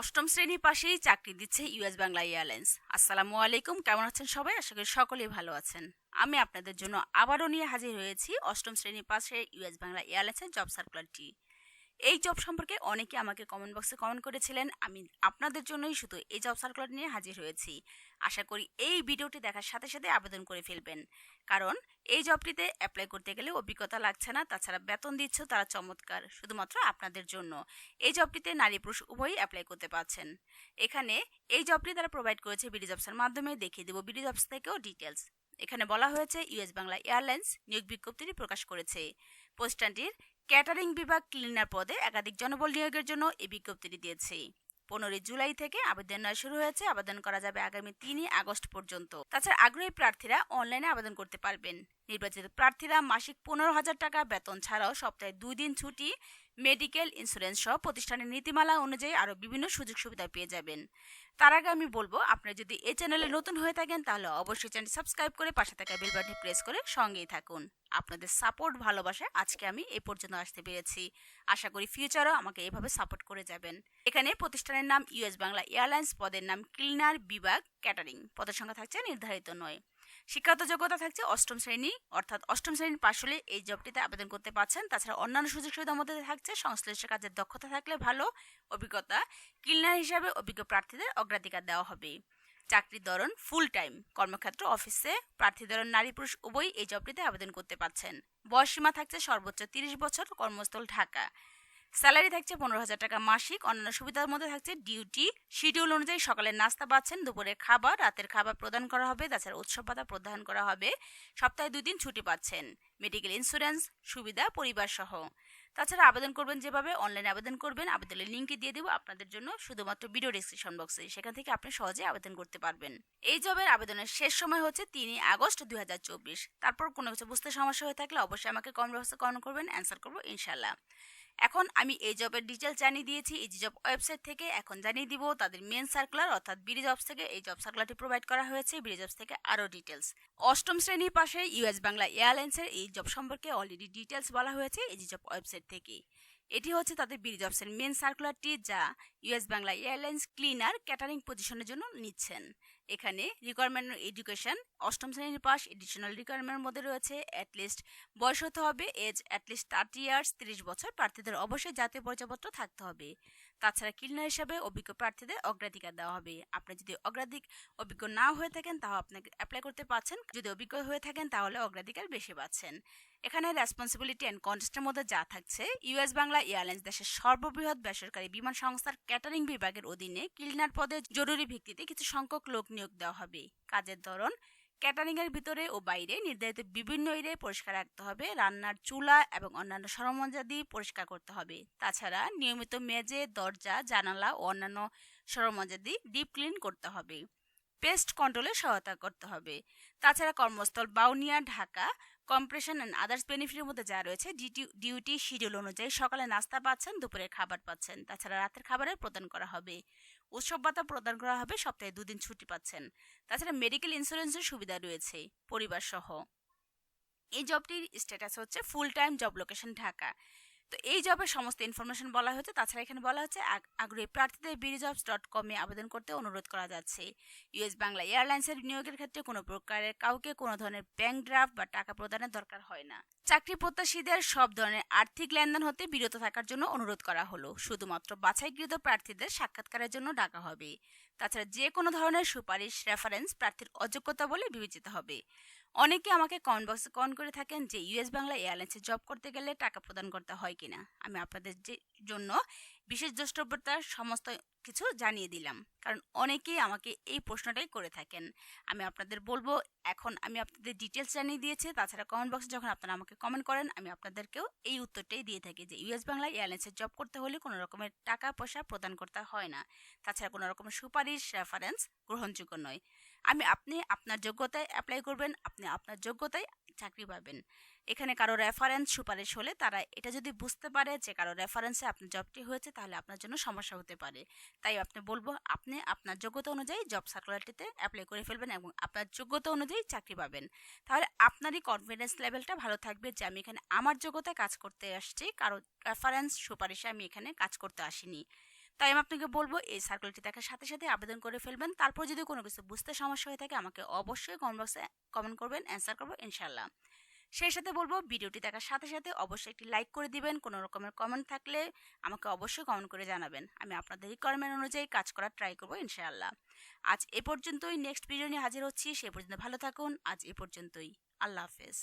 অষ্টম শ্রেণি পাশেই চাকরি দিচ্ছে ইউএস বাংলা এয়ারলাইন্স। আসসালামু আলাইকুম, কেমন আছেন সবাই? আশা করি সকলেই ভালো আছেন। আমি আপনাদের জন্য আবারও নিয়ে হাজির হয়েছি অষ্টম শ্রেণি পাশে ইউএস বাংলা এয়ারলাইন্সের জব সার্কুলারটি। এই জব সম্পর্কে অনেকে আমাকে কমেন্ট বক্সে কমেন্ট করেছিলেন। আমি আপনাদের জন্যই শুধু এই জব সার্কুলার নিয়ে হাজির হয়েছি। আশা করি এই ভিডিওটি দেখার সাথে সাথে আবেদন করে ফেলবেন। কারণ এই জবটিতে অ্যাপ্লাই করতে গেলে অভিজ্ঞতা লাগছে না, তাছাড়া বেতন দিচ্ছে, তারা চমৎকার, শুধুমাত্র আপনাদের জন্য। এই জবটিতে নারী পুরুষ উভয়ই অ্যাপ্লাই করতে পারছেন। এখানে এই জবটি তারা প্রোভাইড করেছে বিডি জবসের মাধ্যমে। দেখিয়ে দেবো বিডি জবস থেকেও ডিটেলস এখানে বলা হয়েছে ইউএস বাংলা এয়ারলাইন্স নিয়োগ বিজ্ঞপ্তিটি প্রকাশ করেছে। প্রতিষ্ঠানটির ক্যাটারিং বিভাগ ক্লিনার পদে একাধিক জনবল নিয়োগের জন্য এই বিজ্ঞপ্তিটি দিয়েছে। পনেরোই জুলাই থেকে আবেদন নেওয়া শুরু হয়েছে। আবেদন করা যাবে আগামী তিনই আগস্ট পর্যন্ত। তাছাড়া আগ্রহী প্রার্থীরা অনলাইনে আবেদন করতে পারবেন। নির্বাচিত প্রার্থীরা মাসিক পনেরো হাজার টাকা বেতন ছাড়াও সপ্তাহে দুই দিন ছুটি মেডিকেল ইন্স্যুরেন্স সহ প্রতিষ্ঠানের নীতিমালা অনুযায়ী আরও বিভিন্ন সুযোগ সুবিধা পেয়ে যাবেন। তার আগে আমি বলব আপনারা যদি এই চ্যানেলে নতুন হয়ে থাকেন, তাহলে অবশ্যই চ্যানেল সাবস্ক্রাইব করে পাশে থাকা বেল বাটনে প্রেস করে সঙ্গেই থাকুন। আপনাদের সাপোর্ট, ভালোবাসা আজকে আমি এ পর্যন্ত আসতে পেরেছি। আশা করি ফিউচারও আমাকে এভাবে সাপোর্ট করে যাবেন। এখানে প্রতিষ্ঠানের নাম ইউএস বাংলা এয়ারলাইন্স পদের নাম ক্লিনার বিভাগ ক্যাটারিং পদের সংখ্যা থাকছে নির্ধারিত নয়। শিক্ষাগত যোগ্যতা থাকছে অষ্টম শ্রেণি, অর্থাৎ অষ্টম শ্রেণির পাশ হলে এই জবটিতে আবেদন করতে পারছেন তাছাড়া অন্যান্য সুযোগ সুবিধার মধ্যে থাকছে, সংশ্লিষ্ট কাজের দক্ষতা থাকলে ভালো, অভিজ্ঞতা ক্লিনার হিসাবে অভিজ্ঞ প্রার্থীদের অগ্রাধিকার দেওয়া হবে। চাকরির ধরন ফুল টাইম কর্মক্ষেত্র অফিসে প্রার্থী ধরন নারী পুরুষ, উভয়ই এই জবটিতে আবেদন করতে পারছেন বয়সসীমা থাকছে সর্বোচ্চ তিরিশ বছর, কর্মস্থল ঢাকা। স্যালারি থাকছে পনেরো হাজার টাকা মাসিক, অন্যান্য সুবিধার মধ্যে থাকছে ডিউটি। শিডিউল অনুযায়ী সকালের নাস্তা পাচ্ছেন দুপুরের খাবার, রাতের খাবার প্রদান করা হবে, তাছাড়া উৎসব ভাতা প্রদান করা হবে। সপ্তাহে দুই দিন ছুটি পাচ্ছেন। মেডিকেল ইন্স্যুরেন্স, সুবিধা, পরিবার সহ। তাছাড়া আবেদন করবেন যেভাবে, অনলাইনে আবেদন করবেন, আবেদনের লিঙ্কে দিয়ে দেবো আপনাদের জন্য শুধুমাত্র ভিডিও ডিসক্রিপশন বক্সে সেখান থেকে আপনি সহজে আবেদন করতে পারবেন। এই জবের আবেদনের শেষ সময় হচ্ছে তিনই আগস্ট দুই হাজার চব্বিশ। তারপর কোনো কিছু বুঝতে সমস্যা হয়ে থাকলে অবশ্যই আমাকে কমেন্ট বক্সে কমেন্ট করবেন অ্যান্সার করব ইনশাল্লাহ এখন আমি এই জবের ডিটেলস জানিয়ে দিয়েছি, এই জব ওয়েবসাইট থেকে এখন জানিয়ে দিব তাদের মেন সার্কুলার অর্থাৎ বিডি জবস থেকে। এই জব সার্কুলারটি প্রোভাইড করা হয়েছে বিডি জবস থেকে আরও ডিটেলস অষ্টম শ্রেণির পাশে ইউএস বাংলা এয়ারলাইন্সের এই জব সম্পর্কে অলরেডি ডিটেলস বলা হয়েছে এই জব ওয়েবসাইট থেকে। এটি হচ্ছে তাদের বিডি জবসের মেন সার্কুলারটি যা US Bangla Airlines cleaner catering পজিশনের জন্য নিচ্ছেন। এখানে রিকোয়ারমেন্ট এডুকেশন অষ্টম শ্রেণির পাস এডিশনাল রিকোয়ারমেন্টের মধ্যে রয়েছে অ্যাটলিস্ট বয়স হতে হবে এজ অ্যাটলিস্ট থার্টি ইয়ার্স তিরিশ বছর। প্রার্থীদের অবশ্যই জাতীয় পরিচয়পত্র থাকতে হবে। তাছাড়া ক্লিনার হিসাবে অভিজ্ঞ প্রার্থীদের অগ্রাধিকার দেওয়া হবে। আপনি যদি অগ্রাধিক অভিজ্ঞ না হয়ে থাকেন, তাহলে আপনাকে অ্যাপ্লাই করতে পারছেন। যদি অভিজ্ঞ হয়ে থাকেন, তাহলে অগ্রাধিকার বেশি পাচ্ছেন। এখানে রেসপন্সিবিলিটি অ্যান্ড কন্টেস্টের মধ্যে যা থাকছে ইউএস বাংলা এয়ারলাইন্স দেশের সর্ববৃহৎ বেসরকারি বিমান সংস্থার ক্যাটারিং বিভাগের অধীনে ক্লিনার পদে জরুরি ভিত্তিতে কিছু সংখ্যক লোক নিয়োগ দেওয়া হবে। কাজের ধরন ক্যাটারিং এর ভিতরে ও বাইরে নির্ধারিত বিভিন্ন এরিয়ায় পরিষ্কার রাখতে হবে। রান্নার চুলা এবং অন্যান্য সরঞ্জাদি পরিষ্কার করতে হবে। তাছাড়া নিয়মিত মেজে, দরজা, জানালা ও অন্যান্য সরঞ্জাদি ডিপ ক্লিন করতে হবে। পেস্ট কন্ট্রোলে সহায়তা করতে হবে। তাছাড়া কর্মস্থল Bauniya, Dhaka compensation and others বেনিফিটের মধ্যে যা রয়েছে ডিউটি শিডিউল অনুযায়ী সকালে নাস্তা পাচ্ছেন দুপুরে খাবার পাচ্ছেন। তাছাড়া রাতের খাবারের প্রদান করা হবে। উৎসব ভাতা প্রদান করা হবে সপ্তাহে দুদিন ছুটি পাচ্ছেন। তাছাড়া মেডিকেল ইন্স্যুরেন্সের সুবিধা রয়েছে পরিবার সহ এই জবটির স্ট্যাটাস হচ্ছে full time job location Dhaka. তো এই জবের সমস্ত ইনফরমেশন বলা হয়েছে। তাছাড়া এখানে বলা হচ্ছে আগ্রহী প্রার্থীদের বিডিজবস ডট কমে আবেদন করতে অনুরোধ করা যাচ্ছে। ইউএস বাংলা এয়ারলাইন্সের নিয়োগের ক্ষেত্রে কোনো প্রকারের কাউকে কোনো ধরনের ব্যাংক ড্রাফট বা টাকা প্রদানের দরকার হয় না। চাকরি প্রত্যাশীদের সব ধরনের আর্থিক লেনদেন হতে বিরত থাকার জন্য অনুরোধ করা হলো। শুধুমাত্র বাছাইকৃত প্রার্থীদের সাক্ষাৎকারের জন্য ডাকা হবে। তাছাড়া যে কোনো ধরনের সুপারিশ রেফারেন্স প্রার্থীর অযোগ্যতা বলে বিবেচিত হবে। অনেকে আমাকে কমেন্ট বক্সে কমেন্ট করে থাকেন যে ইউএস বাংলা এয়ারলাইন্সে জব করতে গেলে টাকা প্রদান করতে হয় কিনা। আমি আপনাদের জন্য বিশেষ দ্রষ্টব্যতার সমস্ত কিছু জানিয়ে দিলাম। কারণ অনেকেই আমাকে এই প্রশ্নটাই করে থাকেন। আমি আপনাদের বলব, এখন আমি আপনাদের ডিটেলস জানিয়ে দিয়েছি। তাছাড়া কমেন্ট বক্সে যখন আপনারা আমাকে কমেন্ট করেন, আমি আপনাদেরকেও এই উত্তরটাই দিয়ে থাকি যে ইউএস বাংলা এয়ারলাইন্সে জব করতে হলে কোনো রকমের টাকা পয়সা প্রদান করতে হয় না। তাছাড়া কোনো রকমের সুপারিশ রেফারেন্স গ্রহণযোগ্য নয়। আমি, আপনি আপনার যোগ্যতায় অ্যাপ্লাই করবেন, আপনি আপনার যোগ্যতায় চাকরি পাবেন। এখানে কারও রেফারেন্স সুপারিশ হলে তারা এটা যদি বুঝতে পারে যে কারও রেফারেন্সে আপনার জবটি হয়েছে, তাহলে আপনার জন্য সমস্যা হতে পারে। তাই আপনি বলব, আপনি আপনার যোগ্যতা অনুযায়ী জব সার্কুলারটিতে অ্যাপ্লাই করে ফেলবেন এবং আপনার যোগ্যতা অনুযায়ী চাকরি পাবেন। তাহলে আপনারই কনফিডেন্স লেভেলটা ভালো থাকবে যে আমি এখানে আমার যোগ্যতায় কাজ করতে আসছি, কারও রেফারেন্স সুপারিশে আমি এখানে কাজ করতে আসিনি। তাই আমি আপনাকে বলব, এই সার্কুলারটি দেখার সাথে সাথে আবেদন করে ফেলবেন। তারপর যদি কোনো কিছু বুঝতে সমস্যা হয়ে থাকে, আমাকে অবশ্যই কমেন্ট বক্সে কমেন্ট করবেন অ্যান্সার করব ইনশাল্লাহ সেই সাথে বলব, ভিডিওটি দেখার সাথে সাথে অবশ্যই একটি লাইক করে দিবেন। কোনো রকমের কমেন্ট থাকলে আমাকে অবশ্যই কমেন্ট করে জানাবেন। আমি আপনাদের রিকোয়ারমেন্ট অনুযায়ী কাজ করার ট্রাই করব, ইনশাআল্লাহ। আজ এ পর্যন্তই নেক্সট ভিডিও নিয়ে হাজির হচ্ছি, সে পর্যন্ত ভালো থাকুন। আজ এ পর্যন্তই। আল্লাহ হাফেজ।